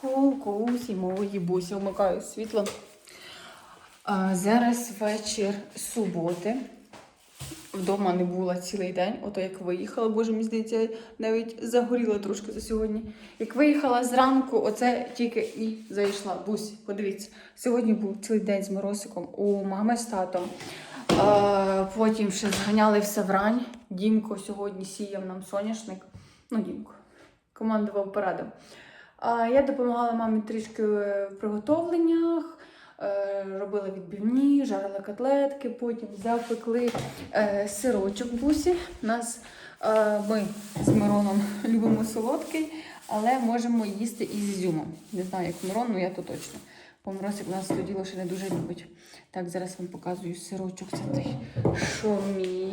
Кукусі, мої бусі, вмикаю світло. А, зараз вечір суботи. Вдома не була цілий день, ото як виїхала, боже, мені здається, навіть загоріла трошки за сьогодні. Як виїхала зранку, оце тільки і зайшла. Бусі, подивіться. Сьогодні був цілий день з Моросиком у мами з татом. А, потім ще зганяли в Саврань. Дімко сьогодні сіяв нам соняшник. Ну, Дімко, командував парадом. Я допомагала мамі трішки в приготовленнях, е, робила відбивні, жарила котлетки, потім запекли е, сирочок бусі. Нас е, ми з Мироном любимо солодкий, але можемо їсти і з ізюмом. Не знаю, як Мирон, але я то точно. Бо Миросик нас то діло ще не дуже любить. Так, зараз вам показую сирочок. Це той, що мій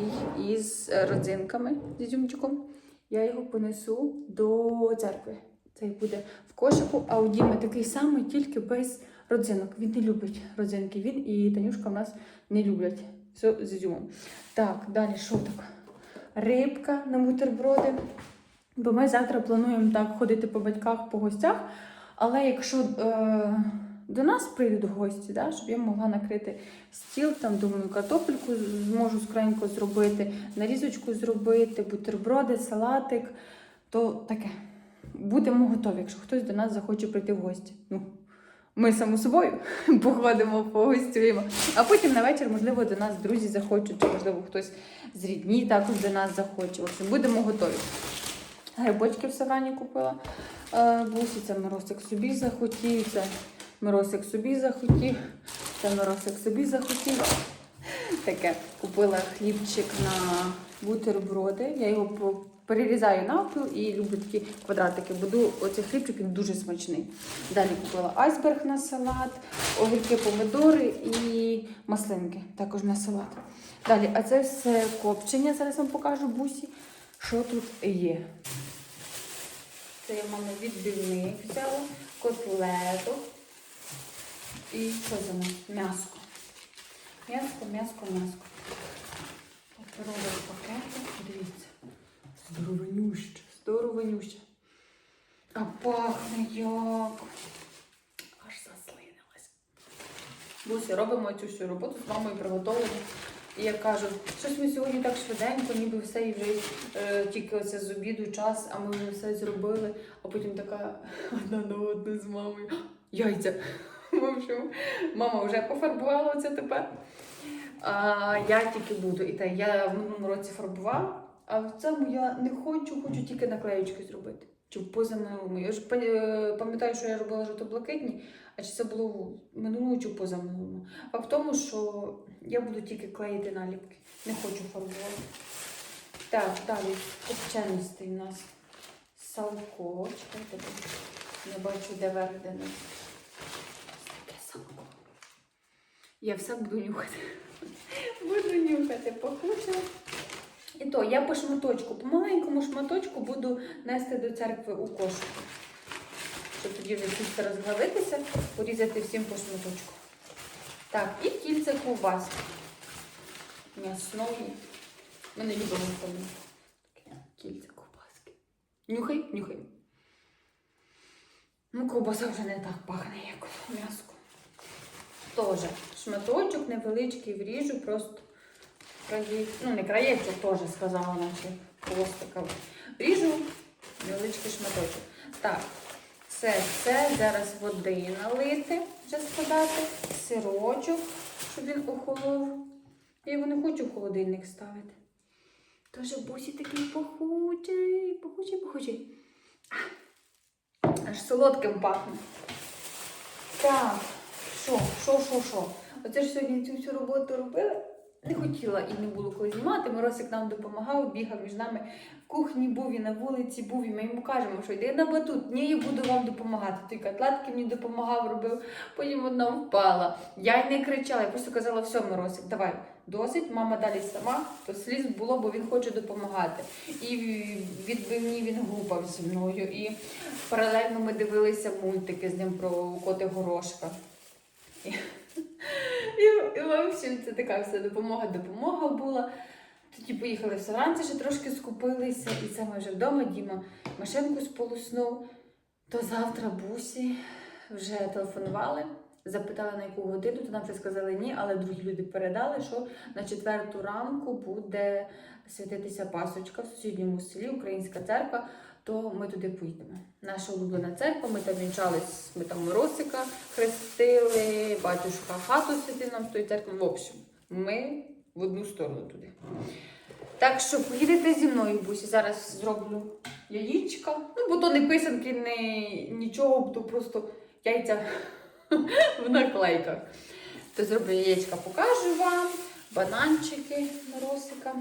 із е, родзинками з ізюмчиком. Я його понесу до церкви. Цей буде в кошику, а у Діми такий самий, тільки без родзинок. Він не любить родзинки. Він і Танюшка в нас не люблять. Все з ізюмом. Так, далі що так? Рибка на бутерброди. Бо ми завтра плануємо так ходити по батьках, по гостях. Але якщо е, до нас прийдуть гості, да, щоб я могла накрити стіл, там, думаю, картопельку зможу скоренько зробити, нарізочку зробити, бутерброди, салатик, то таке. Будемо готові, якщо хтось до нас захоче прийти в гості. Ну, ми само собою походимо, погостюємо. А потім на вечір, можливо, до нас друзі захочуть, чи можливо хтось з рідні також до нас захоче. В общем, будемо готові. Грибочки в савані купила. Е, Бусі, це Миросик собі захотів, це Миросик собі захотів, це Миросик собі захотів. Таке купила хлібчик на бутерброди. Я його перерізаю навпіл і люблю такі квадратики. Буду оцей хлібчик він дуже смачний. Далі купила айсберг на салат, огірки, помидори і маслинки також на салат. Далі, а це все копчення. Зараз вам покажу бусі, що тут є. Це я мама відбивник взяла, котлеток і що за? М'яско. М'яско, м'яско, м'яско. Паперовий пакетик. Здоровенюще, здоровенюще. А пахне як. Аж заслинилась. Буся, робимо цю всю роботу з мамою приготовлення. І я кажу, щось ми сьогодні так швиденько, ніби все і вже е, тільки оце з обіду час, а ми вже все зробили. А потім така одна на одну з мамою. Яйця. В общем, мама вже пофарбувала оце тепер. А я тільки буду. І те, я в минулому році фарбувала, а в цьому я не хочу, хочу тільки наклеючки зробити. Чи в позаминулому. Я ж е, пам'ятаю, що я робила жовто-блакитні, а чи це було в минулому чи позаминулому. А в тому, що я буду тільки клеїти наліпки. Не хочу фарбувати. Так, далі копченостей у нас салко. Чекайте, не бачу, де верх. Таке салко. Я все буду нюхати. Буду нюхати, пахуче. І то я по шматочку, по маленькому шматочку буду нести до церкви у кошик. Щоб тоді вже тісто розглавитися, порізати всім по шматочку. Так, і кільце ковбаски. М'ясної. Ми не любимо таке кільце ковбаски. Нюхай, нюхай. Ну, ковбаса вже не так пахне, як м'яско. Теж шматочок невеличкий вріжу, просто краї... ну не краєчок теж сказала, наче хвостика. Ріжу невеличкий шматочок. Так, це, це зараз води налити, вже складати, сирочок, щоб він охолов. Я його не хочу в холодильник ставити. Тож бусі такий пахучий, пахучий, пахучий. Аж солодким пахне. Так, що, що, що, що? Оце ж сьогодні цю всю роботу робили. Не хотіла і не було коли знімати. Миросик нам допомагав, бігав між нами в кухні, був і на вулиці, був, і ми йому кажемо, що йди на батут, ні, я буду вам допомагати. Той котлетки мені допомагав, робив, потім одна впала. Я й не кричала, я просто казала, все, Миросик, давай, досить, мама далі сама, то сліз було, бо він хоче допомагати. І відбивні він гупав зі мною. І паралельно ми дивилися мультики з ним про коти горошка. І, і в це така вся допомога, допомога була. Тоді поїхали в Саранці, ще трошки скупилися, і це ми вже вдома. Діма машинку сполоснув. То завтра бусі вже телефонували, запитали на яку годину, то нам вже сказали ні, але другі люди передали, що на четверту ранку буде святитися пасочка в сусідньому селі, українська церква, то ми туди поїдемо. Наша улюблена церква, ми там вінчались, ми там Моросика хрестили, батюшка хату святив нам з тої церкви. В общем, ми в одну сторону туди. Так що поїдете зі мною, бусі. Зараз зроблю яєчка. Ну, бо то не писанки, не нічого, то просто яйця в наклейках. То зроблю яєчка, покажу вам. Бананчики моросика.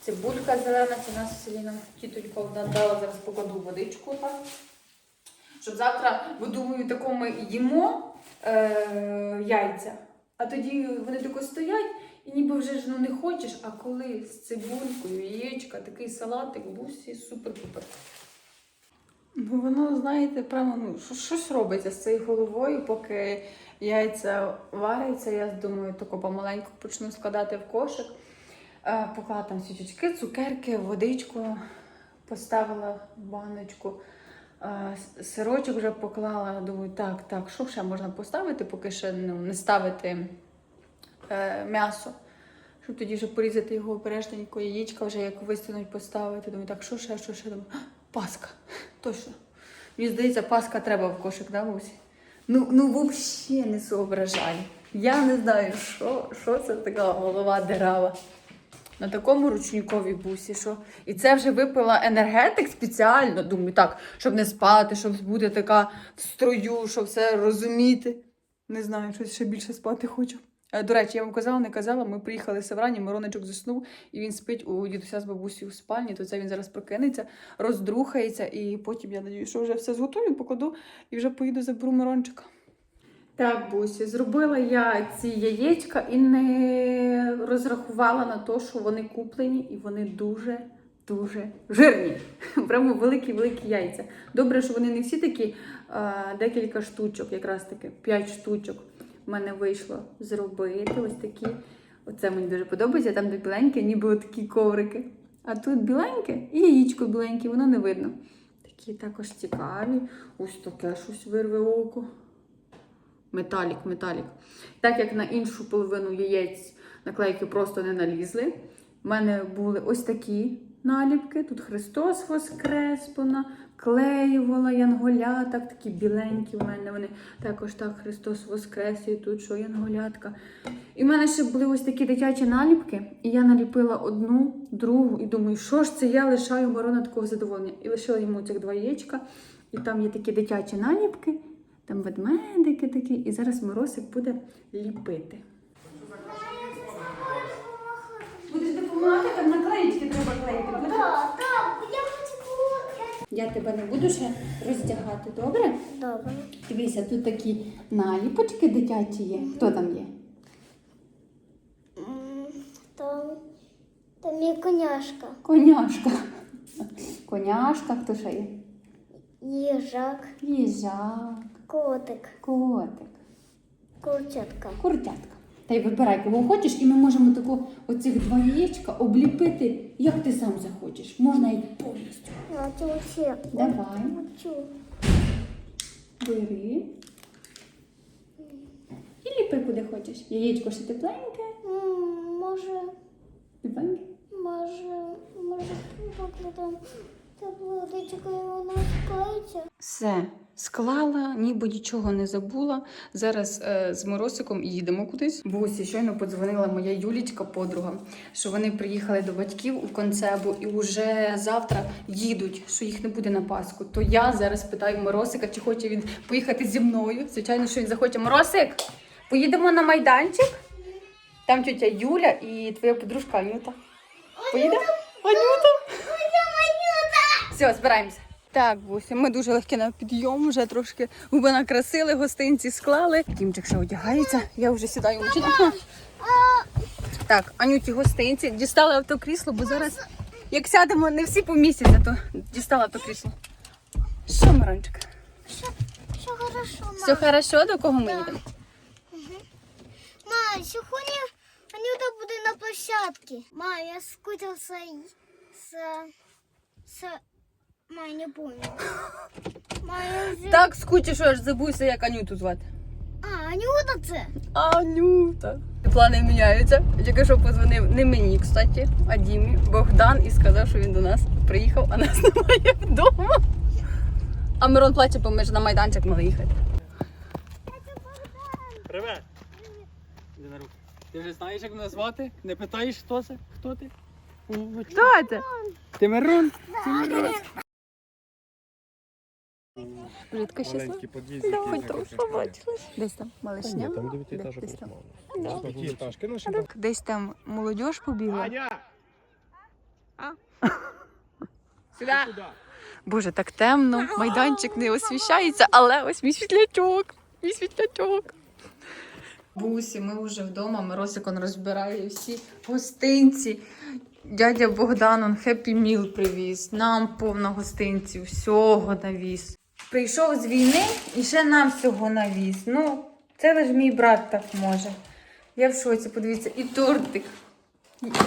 Цибулька зелена, це нас в селі нам тітонька дала, зараз покладу водичку так. Щоб завтра, бо думаю, тако ми їмо е, яйця, а тоді вони тако стоять, і ніби вже ж ну не хочеш, а коли з цибулькою, яєчка, такий салатик, бусі, супер-пупер. Ну, воно, знаєте, прямо ну, щось робиться з цією головою, поки яйця варяться. Я думаю, тако помаленьку почну складати в кошик. Е, Поклала там свічечки, цукерки, водичку поставила в баночку. Е, Сирочок вже поклала. Думаю, так, так, що ще можна поставити, поки ще ну, не ставити е, м'ясо. Щоб тоді вже порізати його обережненько, яєчка вже як вистинуть поставити. Думаю, так, що ще, що ще? Думаю, паска. Точно. Мені здається, паска треба в кошик, да, Мусі? Ну, ну взагалі не соображаю. Я не знаю, що, що це така голова дирава. На такому ручниковій бусі, що. І це вже випила енергетик спеціально. Думаю, так, щоб не спати, щоб бути така в строю, щоб все розуміти. Не знаю, щось ще більше спати хочу. Е, До речі, я вам казала, не казала, ми приїхали з вранці, Мироничок заснув, і він спить у дідуся з бабусею в спальні, то це він зараз прокинеться, роздрухається, і потім я надію, що вже все зготую, покладу і вже поїду заберу Мирончика. Так, Бусі, зробила я ці яєчка і не розрахувала на те, що вони куплені і вони дуже. Дуже жирні, прямо великі-великі яйця. Добре, що вони не всі такі, а, декілька штучок, якраз таки 5 штучок в мене вийшло зробити. Ось такі. Оце мені дуже подобається. Там де біленьке, ніби такі коврики. А тут біленьке і яєчко біленьке, воно не видно. Такі також цікаві. Ось таке щось вирве око. Металік, металік. Так як на іншу половину яєць наклейки просто не налізли. У мене були ось такі наліпки. Тут Христос Воскрес, клеювала янголяток, такі біленькі в мене вони. Також так Христос Воскрес, і тут що янголятка. І в мене ще були ось такі дитячі наліпки, і я наліпила одну, другу, і думаю, що ж це я лишаю Марона такого задоволення. І лишила йому цих два яєчка, і там є такі дитячі наліпки, там ведмедики такі, і зараз Моросик буде ліпити. Будеш допомагати, там наклеїчки треба клеїти. Будеш? Я тебе не буду ще роздягати, добре? Добре. Дивися, тут такі наліпочки дитячі є. Хто там є? Там, там є коняшка, Коняшка. Коняшка, хто ще є? їжак, Їжак, котик, котик, курчатка. куртятка. Та й вибирай, кого хочеш, і ми можемо таку оцих два яєчка обліпити, як ти сам захочеш. Можна і повністю. Я хочу. Давай. Хочу. Бери. І ліпи куди хочеш. Яєчко ще тепленьке. М, Може, Тепленьке. може, може, покладемо табличку і вона склеїться. Все, склала, ніби нічого не забула. Зараз е, з Моросиком їдемо кудись. Бусі щойно подзвонила моя Юлічка, подруга, що вони приїхали до батьків у концебу і вже завтра їдуть, що їх не буде на Пасху. То я зараз питаю Моросика, чи хоче він поїхати зі мною. Звичайно, що він захоче. Моросик, поїдемо на майданчик. Там тетя Юля і твоя подружка Анюта. Поїде? Анюта! Все, збираємося. Так, Бусі, ми дуже легкі на підйом, вже трошки губи накрасили, гостинці склали. Дімчик ще одягається, я вже сідаю в Так, Анюті гостинці. Дістала автокрісло, бо зараз, як сядемо, не всі помістяться, то дістала автокрісло. Що, Мирончик? Все, все хорошо, ма. Все хорошо, до кого ми їдемо? Ма, сьогодні Анюта буде на площадці. Ма, я скучився з... з... Ма, не помню. Вже... Так скучу, що аж забувся, як Анюту звати. А, Анюта це. Анюта. Плани міняються. Тільки що позвонив не мені, кстати, а Дімі Богдан і сказав, що він до нас приїхав, а нас немає вдома. А Мирон плаче, бо ми ж на майданчик мали їхати. Привет! Іди на руку. Ти вже знаєш, як мене звати? Не питаєш, хто це? Хто ти? Хто це? Ти Мирон? Житка щаслива. Маленький під'їзд. Да, хоч відкриває. побачилась. Десь там малишня. Ні, там Де? дев'ятиэтажок Десь там. П'ятиэтажки, ну Так, Десь там молодіж побігла. Сюди! Боже, так темно, майданчик не освіщається, але ось мій світлячок. Мій світлячок. Бусі, ми вже вдома. Миросик он розбирає всі гостинці. Дядя Богдан он хеппі міл привіз. Нам повно гостинців, всього навіз. Прийшов з війни і ще нам всього навіз. Ну, це лише мій брат так може. Я в шоці, подивіться, і тортик.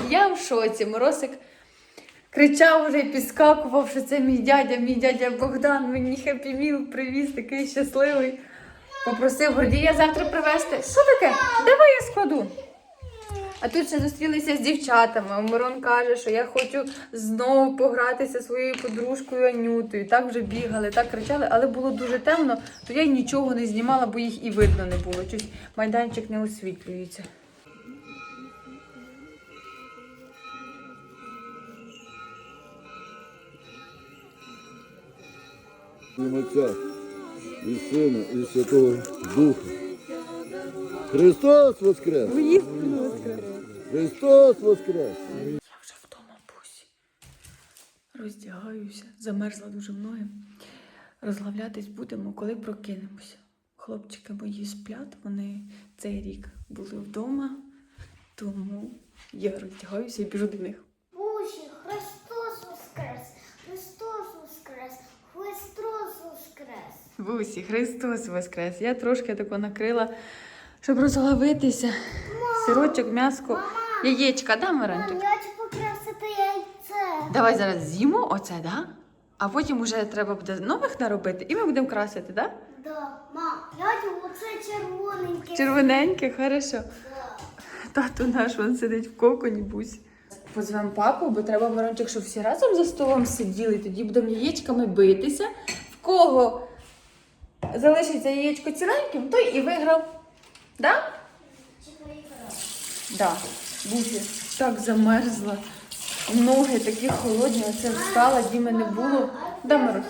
Я в шоці. Моросик кричав вже і підскакував, що це мій дядя, мій дядя Богдан, мені хеппі міл привіз, такий щасливий. Попросив Гордія завтра привезти. Що таке? Давай я складу. А тут ще зустрілися з дівчатами. Мирон каже, що я хочу знову погратися своєю подружкою Анютою. Так вже бігали, так кричали, але було дуже темно, то я й нічого не знімала, бо їх і видно не було. Щось майданчик не освітлюється. Отця і Сина, і Святого Духа. Христос Воскрес! Христос Воскрес! Я вже вдома бусі. Роздягаюся, замерзла дуже мною. Розглавлятись будемо, коли прокинемося. Хлопчики мої сплять, вони цей рік були вдома, тому я роздягаюся і біжу до них. Бусі, Христос Воскрес! Христос Воскрес! Христос Воскрес! Бусі, Христос Воскрес! Я трошки тако накрила, щоб розглавитися. Сирочок, м'яско, яєчка, да, Миранчик? я хочу покрасити яйце. Давай зараз з'їмо оце, да? А потім уже треба буде нових наробити, і ми будемо красити, да? Да, мам, я хочу оце червоненьке. Червоненьке, хорошо. Да. Тату наш він сидить в коконі, бусь. Позвемо папу, бо треба Мирончик, щоб всі разом за столом сиділи, тоді будемо яєчками битися. В кого залишиться яєчко ціленьким, той і виграв. Да? Да. Бусі, так замерзла. Ноги такі холодні, оце встала, Діми не було. Да, Мирусь?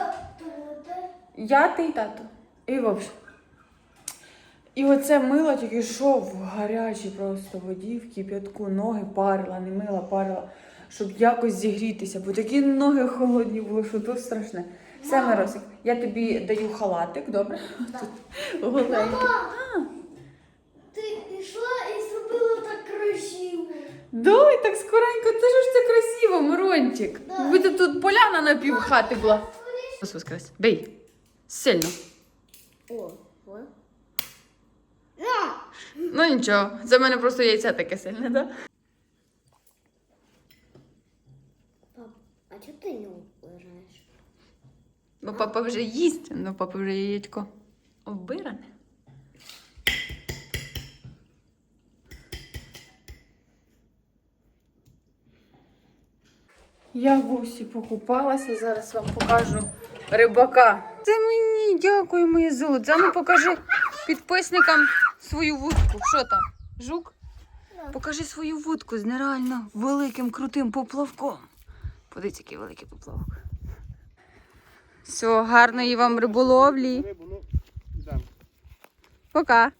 Я, ти і тато. І вовш. І оце мило тільки йшов в гарячій просто воді, в кип'ятку, ноги парила, не мила, парила, щоб якось зігрітися, бо такі ноги холодні були, що то страшне. Все, Миросик, я тобі даю халатик, добре? Тут голенький. Ти пішла і зробила так Давай так скоренько, це ж це красиво, Мирончик. Да. Буде тут поляна на пів хати була. Ось воскрес. Бей. Сильно. О, ой. Ну нічого, за мене просто яйце таке сильне, да? Пап, а чого ти не вважаєш? Бо папа вже їсть, ну папа вже яєчко обиране. Я в усі покупалася, зараз вам покажу рибака. Це мені, дякую, моє золото. Ну покажи підписникам свою вудку. Що там? Жук? Покажи свою вудку з нереально великим крутим поплавком. Подивіться, який великий поплавок. Все, гарної вам риболовлі. Рибу, ну. Пока.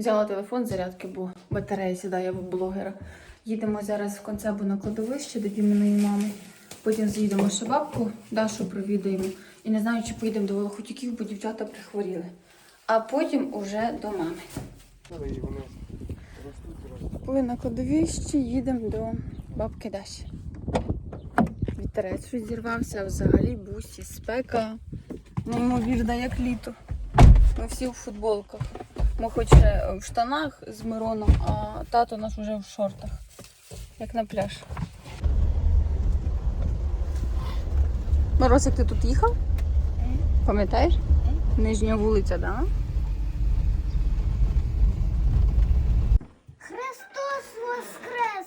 Взяла телефон зарядки, бо батарея сідає в блогера. Їдемо зараз в концебу на кладовище до Діминої мами. Потім заїдемо ще бабку, Дашу провідаємо. І не знаю, чи поїдемо до Волохотюків, бо дівчата прихворіли. А потім уже до мами. Були на кладовищі, їдемо до бабки Даші. Вітерець щось зірвався, взагалі бусі, спека. Неймовірна, як літо. Ми всі в футболках. Ми хоч в штанах з Мироном, а тато наш уже в шортах, як на пляж. Морозик, ти тут їхав? Пам'ятаєш? Нижня вулиця, так? Да? Христос воскрес!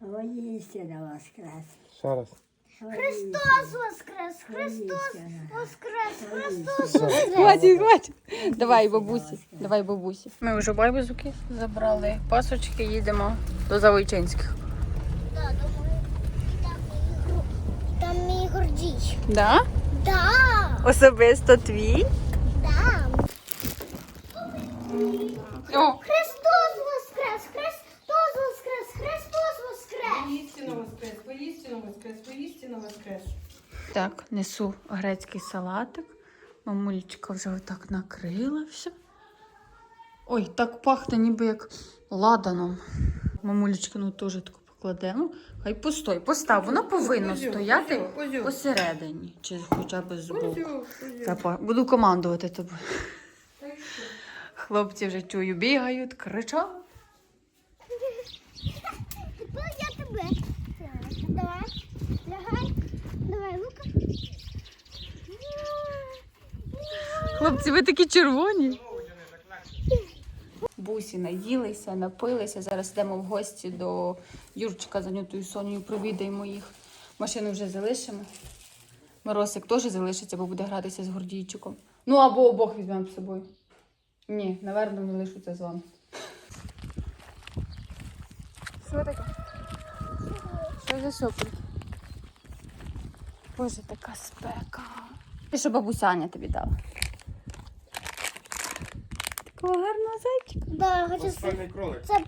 Воістина воскрес. Ще раз. Христос воскрес! Христос воскрес! Христос воскрес! Хватить, хватить. Давай, бабусі, давай, бабусі. Ми вже байбузуки забрали, пасочки, їдемо до Завойчинських. Да, думаю, там мій гру- Там мій гордій. Да? Да, Особисто твій? да. О, Христос воскрес! Христос воскрес! Христос воскрес! Воістину воскрес, воістину воскрес, воістину воскрес. Так, несу грецький салатик. Мамулечка вже отак накрила все. Ой, так пахне ніби як ладаном. Мамулечка, ну теж таку покладемо. Хай постой, постав. Воно повинно Озю, стояти озю. посередині, чи хоча б збоку. Я по- буду командувати тобою. Хлопці вже чую, бігають, кричать. Тепер я тебе. Давай, лягай. Давай, Лука. Хлопці, ви такі червоні. Бусі наїлися, напилися. Зараз йдемо в гості до Юрчика з Анютою Сонією, провідаємо їх. Машину вже залишимо. Моросик теж залишиться, бо буде гратися з Гордійчиком. Ну або обох візьмемо з собою. Ні, наверно, не лишуться з вами. Що таке? Що за сопель? Боже, така спека. І що бабуся Аня тобі дала? Такого гарного зайчика. Да, хочу це, кролик. це,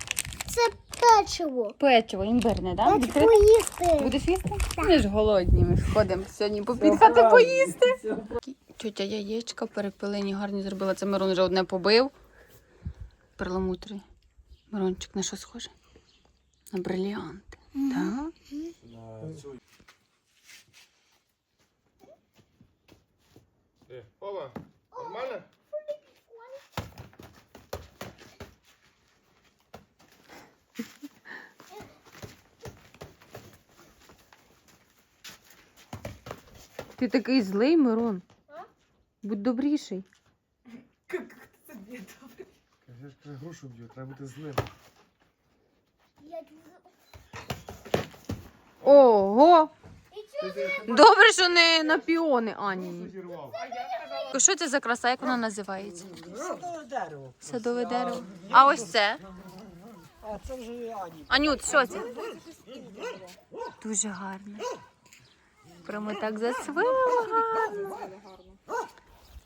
це печиво. Печиво імбирне, так? Да? Дайте поїсти. Будеш їсти? Ми ж голодні, ми ж ходимо сьогодні попідхати поїсти. Тетя яєчка перепилені, гарні зробила. Це Мирон вже одне побив. Перламутри. Мирончик на що схоже? На бриліанти. Так? Е, Ола, нормально? Ти такий злий, Мирон. Будь добріший. Я ж кажу, грушу б'ю, треба бути злим. Ого! Добре, що не на піони, Ані. Що це за краса? Як вона називається? Садове дерево. Садове дерево. А ось це? А це вже Ані. Анют, що це? Дуже гарно. Прямо так засвило гарно.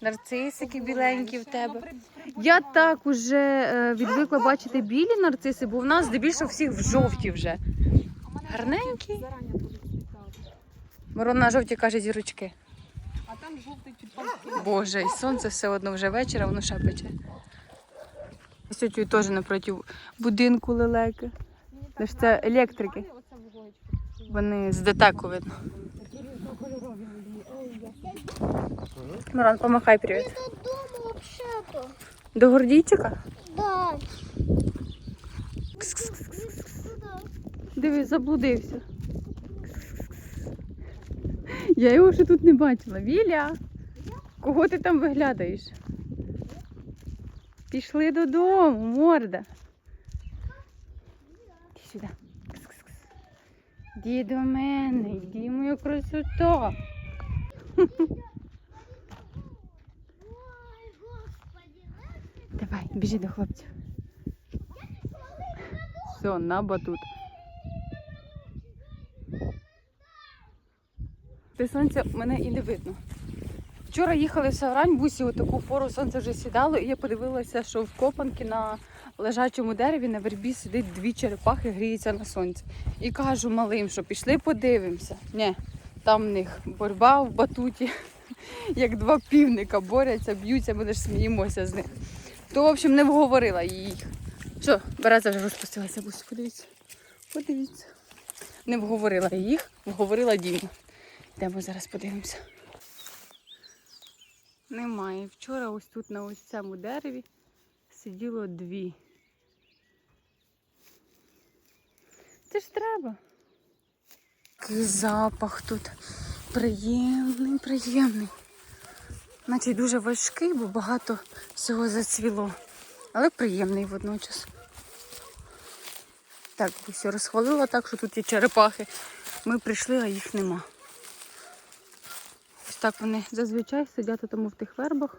Нарцисики біленькі в тебе. Я так уже е, відвикла бачити білі нарциси, бо в нас здебільшого всіх в жовті вже. Гарненькі. Мирон на жовті каже зірочки. А там жовтий Боже, і сонце все одно вже вечора, воно ще пече. Сьогодні теж напроти будинку лелеки. Це ж це електрики. Вони з детеку видно. Мирон, помахай привіт. До Гордійчика? Да. Дивись, заблудився. Я його ще тут не бачила. Віля, кого ти там виглядаєш? Пішли додому, морда. Іди сюди. Іди до мене, іди моя красота. Давай, біжи до хлопців. Все, на батут. Ти сонця мене і не видно. Вчора їхали в Саврань, бусі у таку пору сонце вже сідало, і я подивилася, що в копанки на лежачому дереві на вербі сидить дві черепахи, гріються на сонці. І кажу малим, що пішли подивимося. Ні, там в них боротьба в батуті, як два півника борються, б'ються, ми лише сміємося з них. То, в общем, не вговорила їх. Що, береза вже розпустилася, бусі, подивіться. Подивіться. Не вговорила їх, вговорила Діму. Йдемо зараз подивимося. Немає. Вчора ось тут на ось цьому дереві сиділо дві. Це ж треба. Який запах тут. Приємний, приємний. Наче дуже важкий, бо багато всього зацвіло. Але приємний водночас. Так, все розхвалила так, що тут є черепахи. Ми прийшли, а їх нема. Ось так вони зазвичай сидять тому в тих вербах.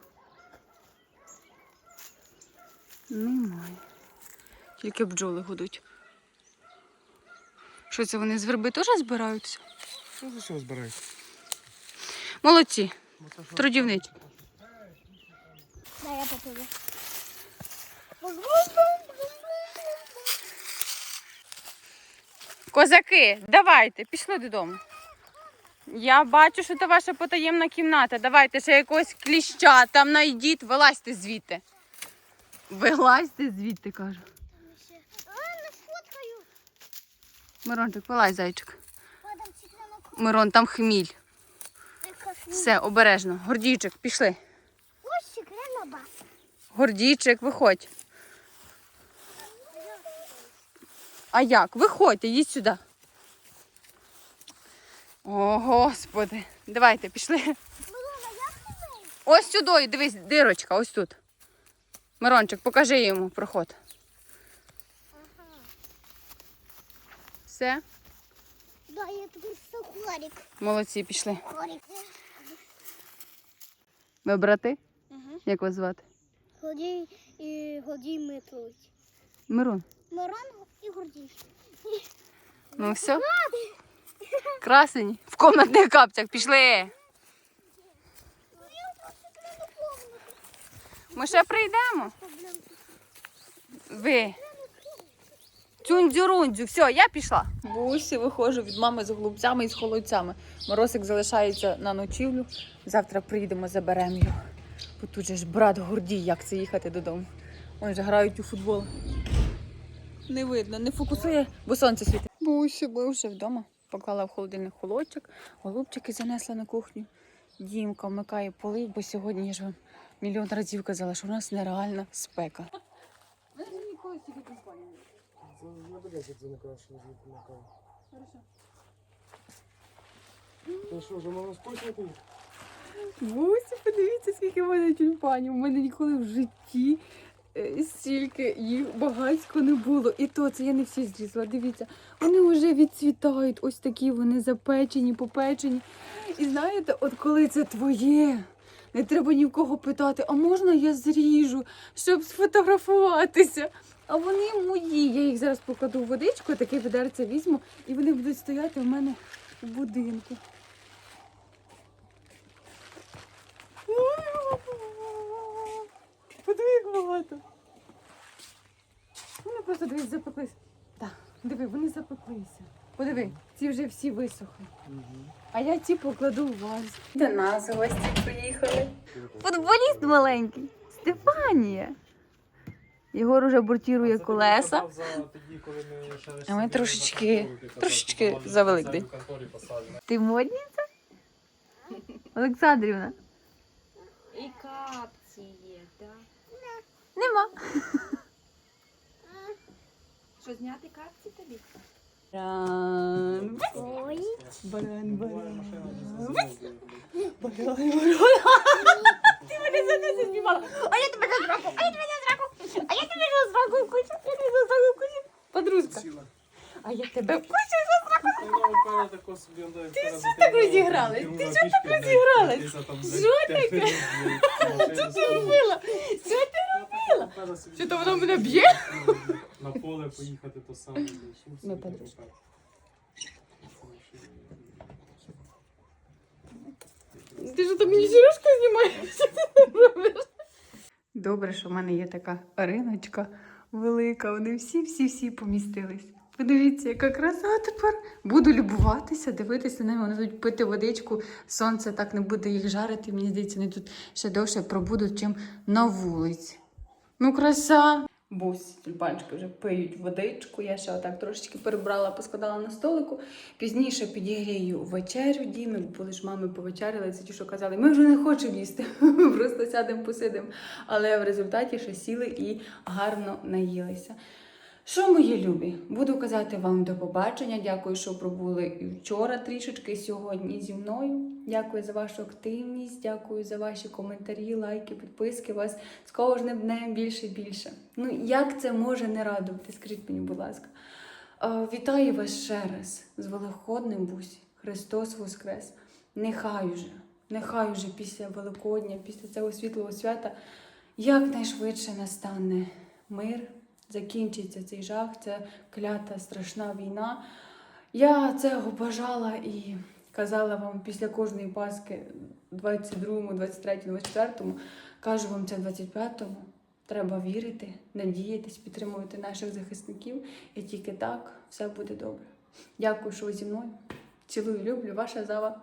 Немає. Тільки бджоли гудуть. Що це вони з верби теж збираються? Що за що збираєте? Молодці, трудівничі. Дай я попробую. Козаки, давайте, пішли додому. Я бачу, що це ваша потаємна кімната. Давайте ще якогось кліща там знайдіть, вилазьте звідти. Вилазьте звідти, кажу. Мирончик, вилазь, зайчик. Мирон, там хміль. Все, обережно. Гордійчик, пішли. Гордійчик, виходь. А як? Виходьте, їдь сюди. О, господи. Давайте, пішли. Ось сюди, дивись, дирочка, ось тут. Мирончик, покажи йому проход. Все, Да, я сухарик. молодці, пішли. Хорик. Ви брати? Угу. Як вас звати? Годі і Годі Митрович. Мирон. Мирон і Гордій. Ну все. Красень. В комнатних капцях пішли. Ми ще прийдемо. Ви. Цюндзюрундзю, все, я пішла. Бусі виходжу від мами з голубцями і з холодцями. Моросик залишається на ночівлю. Завтра приїдемо, заберемо його. Бо тут же ж брат Гордій, як це їхати додому. Вони ж грають у футбол. Не видно, не фокусує, бо сонце світить. Бусі, ми вже вдома. Поклала в холодильник холодчик, голубчики занесла на кухню. Дімка вмикає поли, бо сьогодні я ж вам мільйон разів казала, що у нас нереальна спека. Це не буде, це не краще, звідти на каву. Ти що, вже можна спочити? Бусі, подивіться, скільки в мене тюльпанів. У мене ніколи в житті стільки їх багатько не було. І то це я не всі зрізала. Дивіться, вони вже відцвітають. Ось такі вони запечені, попечені. І знаєте, от коли це твоє, не треба ні в кого питати, а можна я зріжу, щоб сфотографуватися. А вони мої. Я їх зараз покладу в водичку, таке відерце візьму, і вони будуть стояти в мене в будинку. Подиви, як багато. Вони просто дивись, запеклись. Так, диви, вони запеклися. Подиви, ці вже всі висохли. А я ці покладу в вас. До нас гості приїхали. Футболіст маленький. Стефанія. Єгор уже бортірує колеса. А ми трошечки, трошечки за Великдень. Ти модниця? Олександрівна? І так? Нема. Що зняти капці тобі? Баран. Ой. Баран, баран. Баран, баран. Ти мене за це збивала. А я тебе за зраку, а я тебе за зраку. А я тебе за зраку кучу, я тебе за зраку кучу. Подружка. А я тебе кучу за. Ти що так розігралась? Ти що так розігралась? Що таке? Що ти робила? Що ти робила? Що то воно мене б'є? На поле поїхати то саме. Ми. Ти ж там мені сережку знімаєш? Добре, що в мене є така риночка велика. Вони всі-всі-всі помістились. Подивіться, яка краса тепер. Буду любуватися, дивитися на них. Вони будуть пити водичку, сонце так не буде їх жарити. Мені здається, вони тут ще довше пробудуть, чим на вулиці. Ну, краса. Бус, тюльпанчики вже пиють водичку. Я ще отак трошечки перебрала, поскладала на столику. Пізніше підігрію вечерю Діми, бо були ж мами повечеряли, це ті, що казали, ми вже не хочемо їсти, просто сядемо, посидимо. Але в результаті ще сіли і гарно наїлися. Що, мої любі? Буду казати вам до побачення. Дякую, що пробули і вчора трішечки, і сьогодні зі мною. Дякую за вашу активність, дякую за ваші коментарі, лайки, підписки. Вас з кожним днем більше і більше. Ну як це може не радувати? Скажіть мені, будь ласка. Е, Вітаю вас ще раз з Великодним бусі. Христос Воскрес. Нехай уже, нехай уже після Великодня, після цього світлого свята якнайшвидше настане мир, закінчиться цей жах, ця клята страшна війна. Я цього бажала і казала вам після кожної Пасхи 22, 23, 24, кажу вам це 25-му. Треба вірити, надіятись, підтримувати наших захисників, і тільки так все буде добре. Дякую, що ви зі мною. Цілую, люблю, ваша зава.